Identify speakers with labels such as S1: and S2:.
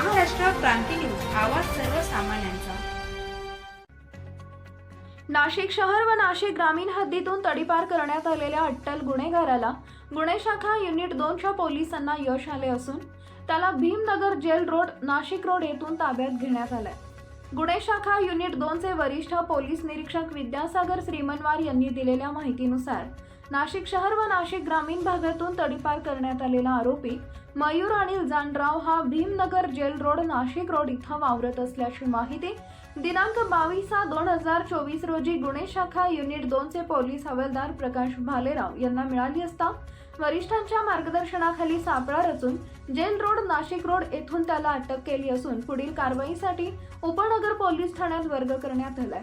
S1: क्रांती news आवाज सर्वसामान्यांचा.
S2: नाशिक शहर व नाशिक ग्रामीण हद्दीतून तडीपार करण्यात आलेल्या अट्टल गुन्हेगाराला गुन्हे शाखा युनिट दोनच्या पोलिसांना यश आले असून त्याला Bhimnagar jail road Nashik road येथून ताब्यात घेण्यात आलाय. गुन्हे शाखा युनिट दोनचे वरिष्ठ पोलीस निरीक्षक विद्यासागर श्रीमनवार यांनी दिलेल्या माहितीनुसार नाशिक शहर व नाशिक ग्रामीण भागातून तडीपार करण्यात आलेला आरोपी मयूर अनिल जानराव हा Bhimnagar jail road Nashik road इथं वावरत असल्याची माहिती दिनांक बावीस सहा दोन हजार चोवीस रोजी गुन्हे शाखा युनिट दोनचे पोलीस हवालदार प्रकाश भालेराव यांना मिळाली असता वरिष्ठांच्या मार्गदर्शनाखाली सापळा रचून जेल रोड नाशिक रोड येथून त्याला अटक केली असून पुढील कारवाईसाठी उपनगर पोलीस ठाण्यात वर्ग करण्यात आलाय.